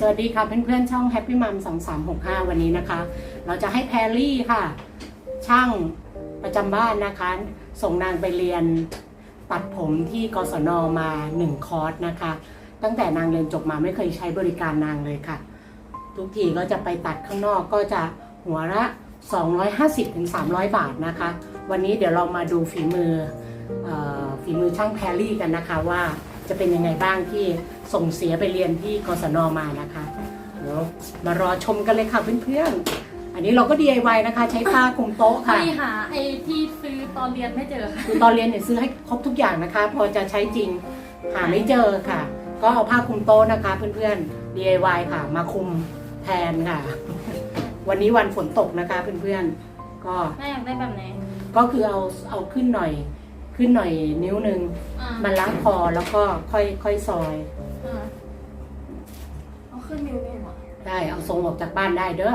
สวัสดีค่ะเพื่อนๆช่อง Happy Mom 2365 วันนี้นะคะ เราจะให้แพรลี่ค่ะ ช่างประจำบ้านนะคะ ส่งนางไปเรียนตัดผมที่กศนมา 1 คอร์สนะคะ ตั้งแต่นางเรียนจบมาไม่เคยใช้บริการนางเลยค่ะ ทุกทีก็จะไปตัดข้างนอกก็จะหัวละ 250-300 บาทนะคะ วันนี้เดี๋ยวเรามาดูฝีมือออฝีมือช่างแพรลี่กันนะคะว่า จะเป็นยังไงบ้างที่ส่งเสียไปเรียนที่กศนมานะคะเดี๋ยวมารอชมกันเลยค่ะเพื่อนๆ อันนี้เราก็ DIY นะคะ ใช้ผ้าคลุมโต๊ะค่ะไม่หาไอ้ที่ซื้อตอนเรียนไม่เจอค่ะ คือตอนเรียนเนี่ยซื้อให้ครบทุกอย่างนะคะ พอจะใช้จริงหาไม่เจอค่ะ ก็เอาผ้าคลุมโต๊ะนะคะ เพื่อนๆ DIY ค่ะ มาคลุมแทนค่ะ วันนี้วันฝนตกนะคะเพื่อนๆก็ แม่อยากได้แบบไหนก็คือเอาเอาขึ้นหน่อย ขึ้นหน่อยนิ้วหนึ่งอ่ามันล้างคอแล้วก็ค่อยค่อยซอย อ่าเอาขึ้นมิวได้หรอได้เอาทรงออกจากบ้านได้เด้อ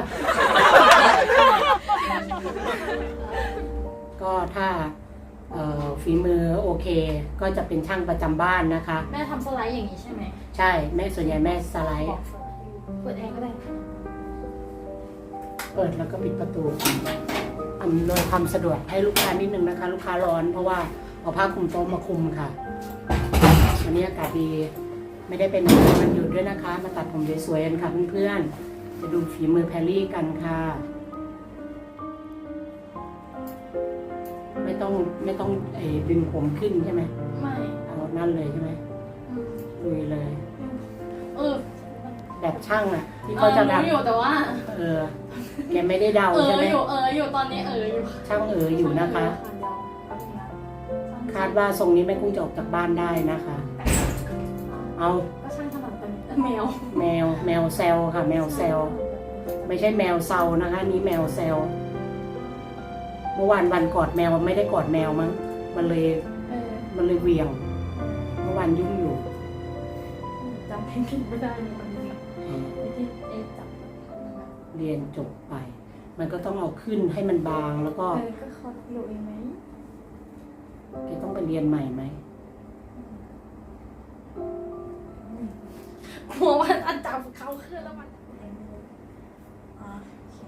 ก็ถ้าเอ่อฝีมือโอเค ก็จะเป็นช่างประจำบ้านนะคะ แม่ทำสไลด์อย่างนี้ใช่ไหมใช่แม่ส่วนใหญ่แม่สไลด์บอกสไลด์เปิดแอร์ก็ได้เปิดแล้วก็ปิดประตูอำนวยความสะดวกให้ลูกค้านิดนึงนะคะ ลูกค้าร้อนเพราะว่า เอาผ้าคลุมโต๊ะมาคลุมค่ะ วันนี้อากาศดีไม่ได้เป็นวันหยุดด้วยนะคะ มาตัดผมสวยๆกันค่ะเพื่อนๆ จะดูฝีมือแพรรี่กันค่ะ ไม่ต้องไม่ต้องเออดึงผมขึ้นใช่ไหมไม่เอานั่นเลยใช่ไหมอืมลุยเลย เออแบบช่างอะ ที่เอเขาอจะรู้อยู่ทำแต่ว่า เออแกไม่ได้เดาเออใช่ไหมอยู่เอออยู่ตอนนี้เอออยู่ช่างเอออยู่นะคะ คาดว่าทรงนี้แม่กุ้งจะออกจากบ้านได้นะคะ เอาก็ช่างถนัดเป็นแมวแมวแมวเซลค่ะ แมวเซลไม่ใช่แมวเซานะคะอันนี้แมวเซลเมื่อวานวันกอดแมวไม่ได้กอดแมวมั้งมันเลยเออมันเลยเหวียง เมื่อวานยุ่งอยู่จำเพลงผิดไม่ได้เลยวันนี้ไอ้ที่ไอ้จับเรียนจบไป มันก็ต้องเอาขึ้นให้มันบางแล้วก็ เออก็เขาอยู่เองไหม แกต้องไปเรียนใหม่ไหมกลัวว่าอันจับเขาขึ้นแล้วมันอ่าโอเค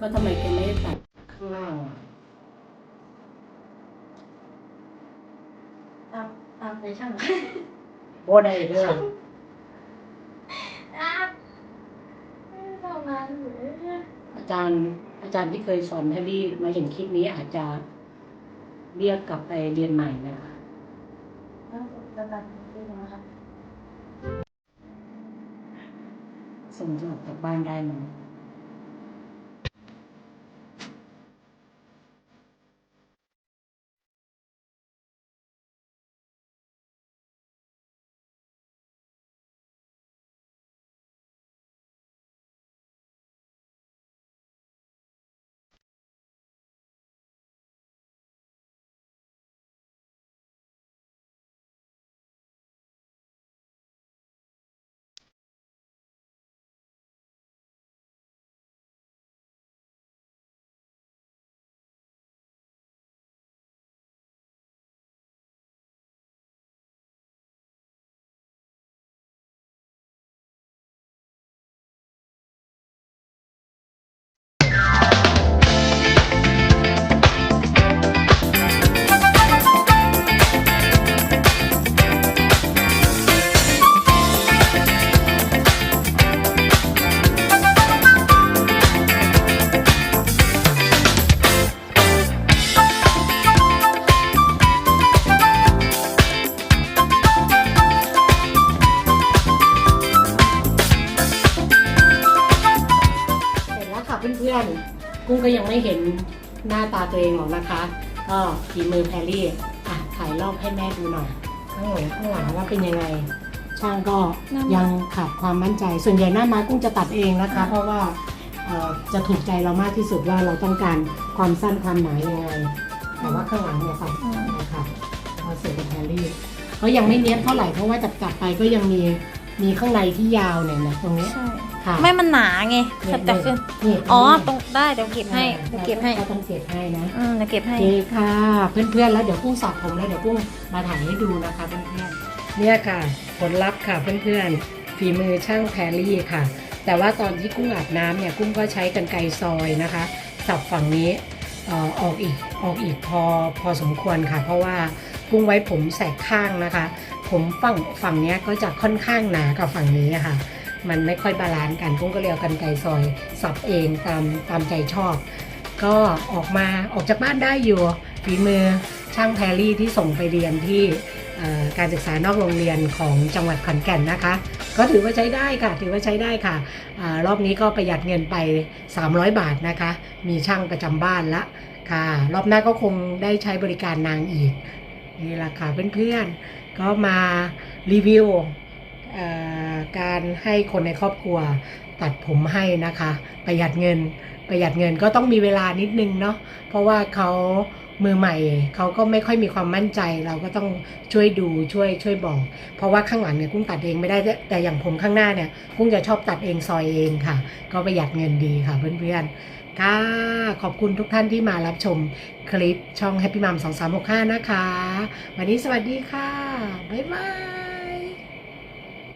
ก็ทำไมแกไม่ได้ตัดข้างล่างอะตามตามใจช่าง โบได้เด้ออะเท่านั้นหรือ อา จารย์อาจารย์ที่เคยสอนแฮร์รี่มาเห็นคลิปนี้อาจจะเรียกกลับไปเรียนใหม่นะคะจะตัดดูนะคะส่งจะออกจากบ้านได้ไหม พื่อนๆ กุ้งก็ยังไม่เห็นหน้าตาตัวเองหรอกนะคะ ก็ฝีมือแพรรี่อะถ่ายรอบให้แม่ดูหน่อย ข้างหลังข้างหลังว่าเป็นยังไง ช่างก็ยังขาดความมั่นใจ ส่วนใหญ่หน้าไม้กุ้งจะตัดเองนะคะ เพราะว่าเอ่อจะถูกใจเรามากที่สุดว่าเราต้องการความสั้นความหนายังไง แต่ว่าข้างหลังเนี่ยค่ะนะคะพอเสร็จกับแพรรี่เขายังไม่เนี้ยบเท่าไหร่เพราะว่าจับจับๆไปก็ยังมีมีข้างในที่ยาวเนี่ยนะตรงนี้ใช่ ค่ะไม่มันหนาไงเนี่ยแต่คือเนี่ยอ๋อเนี่ยตรงได้เดี๋ยวเก็บให้เดี๋ยวเก็บให้ก็ต้องเก็บให้นะอืมเดี๋ยวเก็บให้โอเคค่ะ เพื่อนๆแล้วเดี๋ยวกุ้งสอบผมแล้วเดี๋ยวกุ้งมาถ่ายให้ดูนะคะเพื่อนๆเนี่ยค่ะ ผลลัพธ์ค่ะเพื่อนๆฝีมือช่างแพรลี่ค่ะ แต่ว่าตอนที่กุ้งอาบน้ำเนี่ยกุ้งก็ใช้กรรไกรซอยนะคะ สับฝั่งนี้เอ่อออกอีกออกอีกพอพอสมควรค่ะ เพราะว่ากุ้งไว้ผมแสกข้างนะคะ ผมฝั่งฝั่งเนี้ยก็จะค่อนข้างหนากับฝั่งนี้อะค่ะ มันไม่ค่อยบาลานซ์กันกุ้งก็เลยเอากรรไกรซอยสับเองตามตามใจชอบ ก็ออกมาออกจากบ้านได้อยู่ฝีมือช่างแพรรี่ที่ส่งไปเรียนที่การศึกษานอกโรงเรียนของจังหวัดขอนแก่นนะคะ ก็ถือว่าใช้ได้ค่ะ ถือว่าใช้ได้ค่ะอรอบนี้ก็ประหยัดเงินไป 300 บาทนะคะ มีช่างประจำบ้านละค่ะ รอบหน้าก็คงได้ใช้บริการนางอีกนี่แหละค่ะเพื่อนๆก็มารีวิว การให้คนในครอบครัวตัดผมให้นะคะ ประหยัดเงิน ประหยัดเงินก็ต้องมีเวลานิดนึงเนาะเพราะว่าเขามือใหม่เขาก็ไม่ค่อยมีความมั่นใจเราก็ต้องช่วยดูช่วยช่วยบอก เพราะว่าข้างหลังเนี่ยกุ้งตัดเองไม่ได้แต่แต่อย่างผมข้างหน้าเนี่ยกุ้งจะชอบตัดเองซอยเองค่ะ ก็ประหยัดเงินดีค่ะเพื่อนๆค่ะขอบคุณทุกท่านที่มารับชมคลิปช่อง Happy Mom 2365 นะคะ วันนี้สวัสดีค่ะ บ๊ายบาย